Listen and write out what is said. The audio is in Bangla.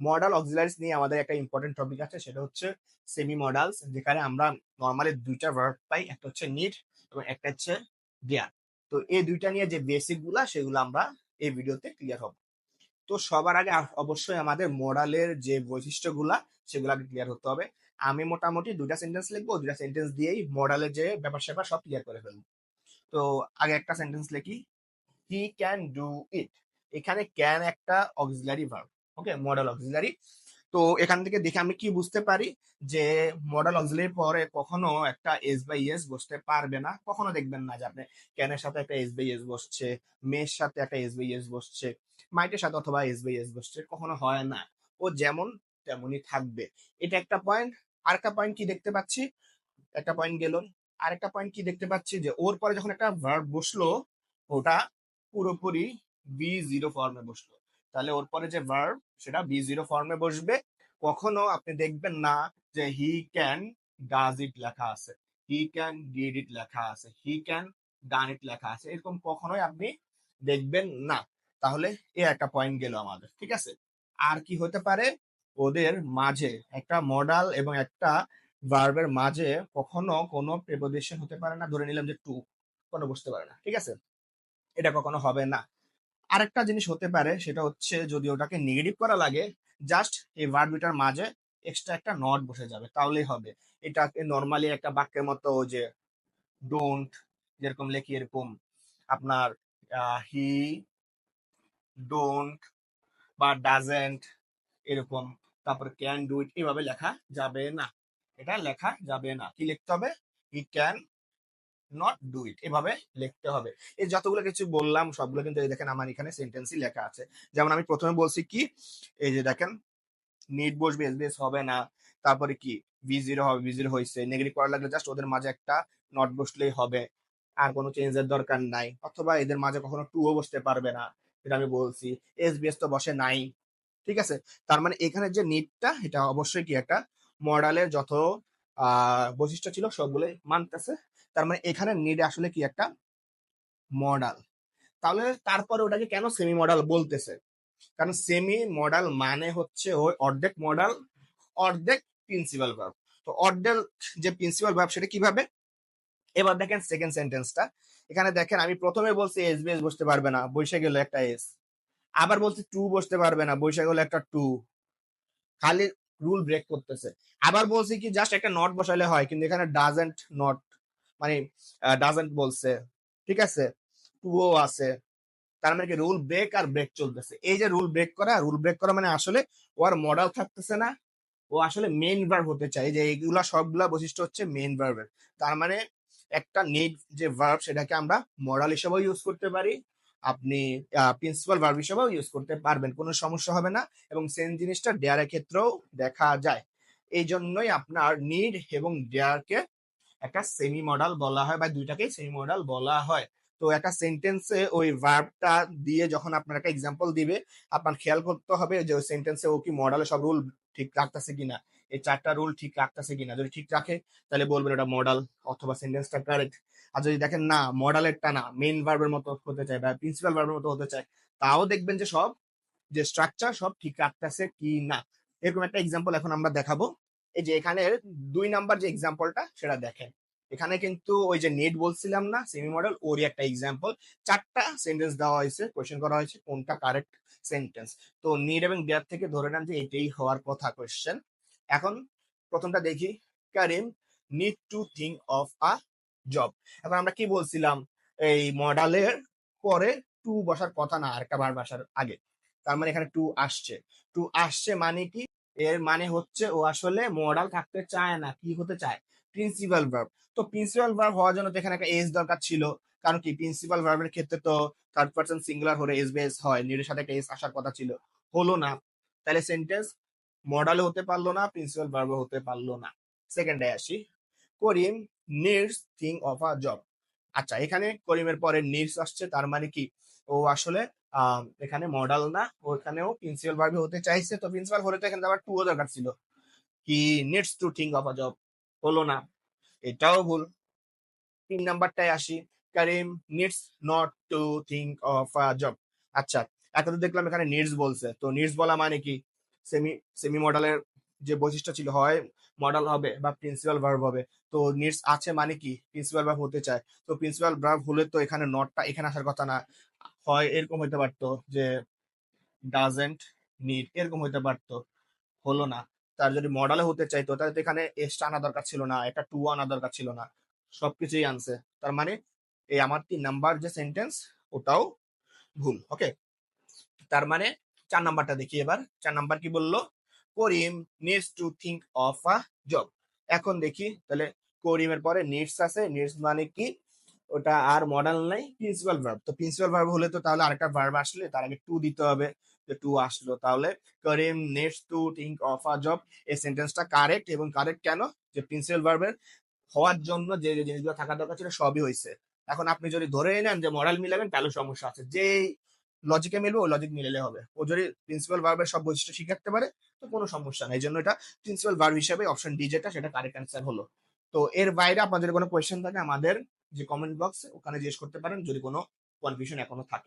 মডাল অক্সিলারিস নিয়ে আমাদের একটা ইম্পর্টেন্ট টপিক আছে, সেটা হচ্ছে সেমি মডালস যেখানে আমরা নর্মালি দুইটা ভার্ব পাই, একটা হচ্ছে নিড এবং একটা হচ্ছে দেয়ার তো এই দুইটা নিয়ে যে বেসিকগুলা, সেগুলো আমরা এই ভিডিওতে ক্লিয়ার হব। তো সবার আগে অবশ্যই আমাদের মডালের যে বৈশিষ্ট্যগুলা, সেগুলো আগে ক্লিয়ার হতে হবে। আমি মোটামুটি দুইটা সেন্টেন্স লিখব, দুইটা সেন্টেন্স দিয়েই মডালের যে ব্যাপার স্যাপার সব ক্লিয়ার করে ফেলব। তো আগে একটা সেন্টেন্স লিখি। হি ক্যান ডু ইট এখানে ক্যান একটা auxiliary verb okay modal auxiliary তো এখান থেকে দেখে আমি কি বুঝতে পারি? যে মডেল অক্সিলারি পরে কখনো একটা এস বাই এস বসতে পারবে না। কখনো দেখবেন না যে আপনি ক্যানের সাথে একটা এস বাই এস বসছে মেয়ের সাথে একটা এস বাই এস বসছে মাইটের সাথে অথবা এস বাই এস বসছে, কখনো হয় না। ও যেমন তেমনই থাকবে। এটা একটা পয়েন্ট আর একটা পয়েন্ট কি দেখতে পাচ্ছি? একটা পয়েন্ট গেল। আর একটা পয়েন্ট কি দেখতে পাচ্ছি? যে ওর পরে যখন একটা ভার্ব বসল, ওটা পুরোপুরি বি জিরো ফর্মে বসল। তাহলে ওর পরে যে ভার্ব সেটা বি জিরো ফর্মে বসবে। কখনো আপনি দেখবেন না যে হি ক্যান ডাজ ইট লেখা আছে। হি ক্যান ডিড ইট লেখা আছে। হি ক্যান ডান ইট লেখা আছে। এরকম কখনোই আপনি দেখবেন না। তাহলে এ একটা পয়েন্ট গেল আমাদের, ঠিক আছে? আর কি হতে পারে? ওদের মাঝে একটা মডাল এবং একটা ভার্বের মাঝে কখনো কোনো প্রেপোজিশন হতে পারে না। ধরে নিলাম যে টু কোনো বুঝতে পারে না, ঠিক আছে? এটা কখনো হবে না। আরেকটা জিনিস হতে পারে, সেটা হচ্ছে যদি ওটাকে নেগেটিভ করা লাগে জাস্ট এই ভার্ব মাঝে এক্সট্রা একটা নট বসে যাবে, তাহলেই হবে। এটাকে নর্মালি একটা বাক্যের মতো যে ডোন্ট যেরকম লেখি এরকম, আপনার হি ডোন্ট বা ডাজেন্ট এরকম, তারপর ক্যান ডু ইট এভাবে লেখা যাবে না। এটা লেখা যাবে না। কি লিখতে হবে? He can not do it এভাবে লিখতে হবে। এই যতগুলো কিছু বললাম, সবগুলো কিন্তু এই দেখেন আমার এখানে সেন্টেন্সই লেখা আছে। যেমন আমি প্রথমে বলছি কি, এই যে দেখেন নিট বসবে এসবিএস হবে না। তারপরে কি ভি জিরো হবে ভি জিরো হয়েছে। নেগেটিভ করা লাগলে জাস্ট ওদের মাঝে একটা নট বসলেই হবে। আর কোনো চেঞ্জের দরকার নাই। অথবা এদের মাঝে কখনো টুও বসতে পারবে না, এটা আমি বলছি। এসবিএস তো বসে নাই, ঠিক আছে? তার মানে এখানে যে নিটটা এটা অবশ্যই কি একটা মডেলের যত বৈশিষ্ট্য ছিল, সবগুলোই মানতেছে। তার মানে এখানে নিড আসলে কি একটা মডাল তাহলে তারপরে ওটাকে কেন সেমি মডাল বলতেছে? কারণ সেমি মডাল মানে হচ্ছে ওই অর্ধেক মডাল অর্ধেক প্রিন্সিপাল ভার্ব তো অর্ধেক যে প্রিন্সিপাল ভার্ব সেটা কীভাবে? এবার দেখেন সেকেন্ড সেন্টেন্সটা এখানে দেখেন, আমি প্রথমে বলছি এস বেস বসতে পারবে না বৈশাখ গেল একটা এস আবার বলছি টু বসতে পারবে না বৈশাখ গেল একটা টু খালি রুল ব্রেক করতেছে। আবার বলছি কি জাস্ট একটা নট বসালে হয়, কিন্তু এখানে ডাজেন্ট নট মানে ডাজেন্ট বলছে, ঠিক আছে? টুও আছে। তার মানে কি রুল ব্রেক আর ব্রেক চলতেছে। এই যে রুল ব্রেক করা রুল ব্রেক করা মানে আসলে ও আর মডেল থাকতেছে না। ও আসলে মেন ভার্ব হতে চায়। যে এইগুলা সবগুলা বৈশিষ্ট্য হচ্ছে মেইন ভার্বের তার মানে একটা নিড যে ভার্ব সেটাকে আমরা মডাল হিসেবেও ইউজ করতে পারি। আপনি প্রিন্সিপাল ভার্ব হিসেবেও ইউজ করতে পারবেন, কোনো সমস্যা হবে না। এবং সেম জিনিসটা ডেয়ারের ক্ষেত্রেও দেখা যায়। এই জন্যই আপনার নিড এবং ডেয়ারকে একটা সেমি মডাল বলা হয় বা দুইটাকেই সেমি মডাল বলা হয়। তো একটা সেন্টেন্সে ওই ভার্বটা দিয়ে যখন আপনার একটা এক্সাম্পল দিবে, আপনার খেয়াল করতে হবে যে ওই সেন্টেন্সে ও কি মডালে সব রুল ঠিক রাখতেছে কিনা? এই চারটা রুল ঠিক রাখতেছে কিনা? যদি ঠিক রাখে, তাহলে বলবেন ওটা মডাল অথবা সেন্টেন্সটা কারেক্ট আর যদি দেখেন না মডালেরটা না মেন ভার্বের মতো হতে চায় বা প্রিন্সিপাল ভার্বের মতো হতে চায়, তাও দেখবেন যে সব, যে স্ট্রাকচার সব ঠিক রাখতেছে কি না এরকম একটা এক্সাম্পল এখন আমরা দেখাবো। এই যে এখানে দুই নাম্বার যে এক্সাম্পলটা সেটা দেখেন। এখানে কিন্তু ওই যে নেট বলছিলাম না সেমি মডেল ওরই একটা এক্সাম্পল চারটা সেন্টেন্স দেওয়া হয়েছে কোয়েশ্চেন করা হয়েছে, কোনটা কারেক্ট সেন্টেন্স তো নিড এবং দেয়ার থেকে ধরে নেন যে এটাই হওয়ার কথা কোয়েশ্চেন এখন প্রথমটা দেখি Karim need to think of a job এখন আমরা কি বলছিলাম, এই মডেলের পরে টু বসার কথা না, আরেকটা বার বসার আগে। তার মানে এখানে টু আসছে। টু আসছে মানে কি? এর মানে হচ্ছে ও আসলে মডাল থাকতে চায় না। কি হতে চায়? প্রিন্সিপাল ভার্ব তো প্রিন্সিপাল ভার্ব হওয়ার জন্য তো এখানে একটা এস দরকার ছিল। কারণ কি? প্রিন্সিপাল ভার্বের ক্ষেত্রে তো থার্ড পার্সন সিঙ্গুলার হলে এস বেস হয়। নিরের সাথে একটা এস আসার কথা ছিল। হলো না। তাহলে সেন্টেন্স মডালে হতে পারল না প্রিন্সিপাল ভার্বে হতে পারল না। সেকেন্ডে আসি। Karim needs think of a job আচ্ছা এখানে করিমের পরে নিডস আসছে, তার মানে কি? ও আসলে এখানে মডাল না ওখানেও প্রিন্সিপাল ভার্বে হতে চাইছে। তো প্রিন্সিপাল হলে তো এখানে আবার টু দরকার ছিল। কি needs to think of a job হলো না। এটাও ভুল। তিন নাম্বারটায় আসি। Karim needs not to think of a job আচ্ছা এখন তো দেখলাম এখানে নিডস বলছে। তো নিডস বলা মানে কি? সেমি সেমি মডেলের যে বৈশিষ্ট্য ছিল, হয় মডেল হবে বা প্রিন্সিপাল ভার্ব হবে, তো নিডস আছে মানে কি? প্রিন্সিপাল ভার্ব হতে চায়। তো প্রিন্সিপাল ভার্ব হলে তো এখানে নটটা এখানে আসার কথা না। হয় এরকম হতে পারতো যে ডাজেন্ট নিড এরকম হতে পারতো। হলো না। তার যদি মডেলে হতে চাইতো, তাহলে তো এখানে এসটা আনা দরকার ছিল না এটা টু আনা দরকার ছিল না। সবকিছুই আনছে তার মানে এই আমার তিন নাম্বার যে সেন্টেন্স ওটাও ভুল ওকে তার মানে চার নাম্বারটা দেখি এবার। চার নাম্বার কি বলল? Karim needs to think of a job এখন দেখি, তাহলে করিমের পরে নিডস আছে নিডস মানে কি? ওটা আর মডেল নাই প্রিন্সিপাল ভার্ব তো প্রিন্সিপাল ভার্ব হলে তো তাহলে আরেকটা ভার্ব আসলে, তার আগে টু দিতে হবে, যে টু আসলো। তাহলে Karim needs to think of a job এই সেন্টেন্সটা কারেক্ট এবং কারেক্ট কেন? যে প্রিন্সিপাল ভার্বের হওয়ার জন্য যে যে জিনিসগুলো থাকা দরকার ছিল সবই হয়েছে। এখন আপনি যদি ধরে নেন যে মডেল মিলাবেন, তাহলে সমস্যা আছে। যেই লজিকে মিলবে ও লজিক মিলেলে হবে। ও যদি প্রিন্সিপাল ভার্বের সব বৈশিষ্ট্য শিখে রাখতে পারে, তো কোনো সমস্যা নাই। এই জন্য এটা প্রিন্সিপাল ভার্ব হিসেবে অপশন ডি যেটা, সেটা কারেক্ট অ্যান্সার হলো। তো এর বাইরে আপনাদের কোনো কোয়েশ্চেন থাকে, আমাদের যে কমেন্ট বক্স ওখানে জিজ্ঞেস করতে পারেন, যদি কোনো কনফিউশন এখনও থাকে।